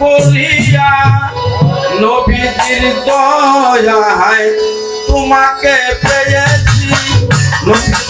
করিয়া। নবীজির দয়ায় তোমাকে পেয়েছি। নবীজির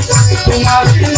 Tonight.